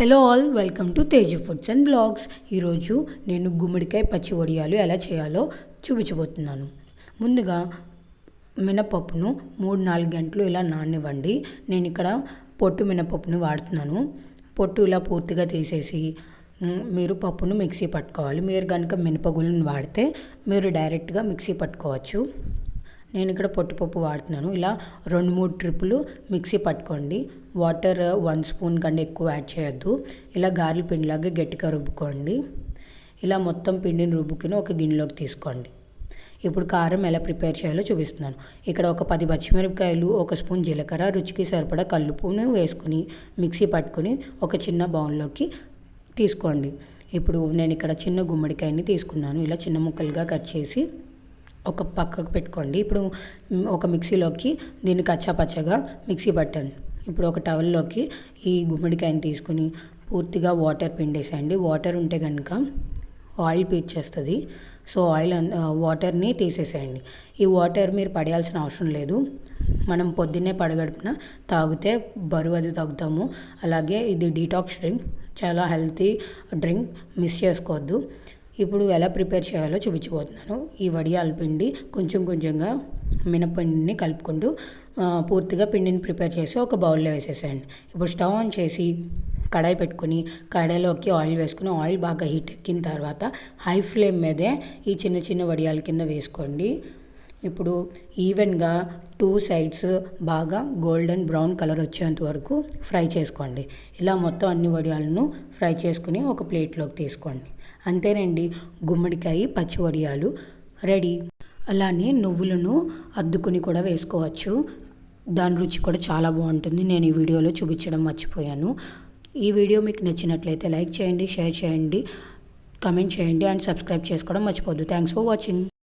Hello all welcome to Teja foods and blogs ఈరోజు నేను గుమ్మడికాయ పచ్చి వడియాలు ఎలా చేయాలో చూపించబోతున్నాను. ముందుగా మినపప్పును మూడు నాలుగు గంటలు ఇలా నానివ్వండి. నేను ఇక్కడ పొట్టు మినపప్పును వాడుతున్నాను. పొట్టు ఇలా పూర్తిగా తీసేసి మీరు పప్పును మిక్సీ పట్టుకోవాలి. మీరు కనుక మినపగుళ్ళను వాడితే మీరు డైరెక్ట్గా మిక్సీ పట్టుకోవచ్చు. నేను ఇక్కడ పొట్టుపప్పు వాడుతున్నాను. ఇలా రెండు మూడు ట్రిప్పులు మిక్సీ పట్టుకోండి. వాటర్ వన్ స్పూన్ కంటే ఎక్కువ యాడ్ చేయొద్దు. ఇలా గారెల పిండిలాగా గట్టిగా రుబ్బుకోండి. ఇలా మొత్తం పిండిని రుబ్బుకుని ఒక గిన్నెలోకి తీసుకోండి. ఇప్పుడు కారం ఎలా ప్రిపేర్ చేయాలో చూపిస్తున్నాను. ఇక్కడ ఒక పది పచ్చిమిరపకాయలు ఒక స్పూన్ జీలకర్ర రుచికి సరిపడా కల్లుపును వేసుకుని మిక్సీ పట్టుకొని ఒక చిన్న బౌల్లోకి తీసుకోండి. ఇప్పుడు నేను ఇక్కడ చిన్న గుమ్మడికాయని తీసుకున్నాను. ఇలా చిన్న ముక్కలుగా కట్ చేసి ఒక పక్కకు పెట్టుకోండి. ఇప్పుడు ఒక మిక్సీలోకి దీన్ని కచ్చా పచ్చగా మిక్సీ పట్టండి ఇప్పుడు ఒక టవల్లోకి ఈ గుమ్మడికాయని తీసుకుని పూర్తిగా వాటర్ పిండేసేయండి. వాటర్ ఉంటే కనుక ఆయిల్ పీల్చేస్తుంది. సో ఆయిల్ అన్- వాటర్ని తీసేసేయండి. ఈ వాటర్ మీరు పడేయాల్సిన అవసరం లేదు. మనం పొద్దున్నే పడగడుపున తాగితే బరువు అది తగ్గుతాము. అలాగే ఇది డీటాక్స్ డ్రింక్. చాలా హెల్తీ డ్రింక్. మిస్ చేసుకోవద్దు. ఇప్పుడు ఎలా ప్రిపేర్ చేయాలో చూపించబోతున్నాను. ఈ వడియాల పిండి కొంచెం కొంచెంగా మినపిండిని కలుపుకుంటూ పూర్తిగా పిండిని ప్రిపేర్ చేసి ఒక బౌల్లో వేసేసేయండి. ఇప్పుడు స్టవ్ ఆన్ చేసి కడాయి పెట్టుకుని కడాయిలోకి ఆయిల్ వేసుకుని ఆయిల్ బాగా హీట్ ఎక్కిన తర్వాత హై ఫ్లేమ్ మీదే ఈ చిన్న చిన్న వడియాల కింద వేసుకోండి. ఇప్పుడు ఈవెన్గా టూ సైడ్స్ బాగా గోల్డెన్ బ్రౌన్ కలర్ వచ్చేంత వరకు ఫ్రై చేసుకోండి. ఇలా మొత్తం అన్ని వడియాలను ఫ్రై చేసుకుని ఒక ప్లేట్లోకి తీసుకోండి. అంతేనండి గుమ్మడికాయ పచ్చి వడియాలు రెడీ. అలానే నువ్వులను అద్దుకుని కూడా వేసుకోవచ్చు. దాని రుచి కూడా చాలా బాగుంటుంది. నేను ఈ వీడియోలో చూపించడం మర్చిపోయాను. ఈ వీడియో మీకు నచ్చినట్లయితే లైక్ చేయండి షేర్ చేయండి కమెంట్ చేయండి అండ్ సబ్స్క్రైబ్ చేసుకోవడం మర్చిపోద్దు థ్యాంక్స్ ఫర్ వాచింగ్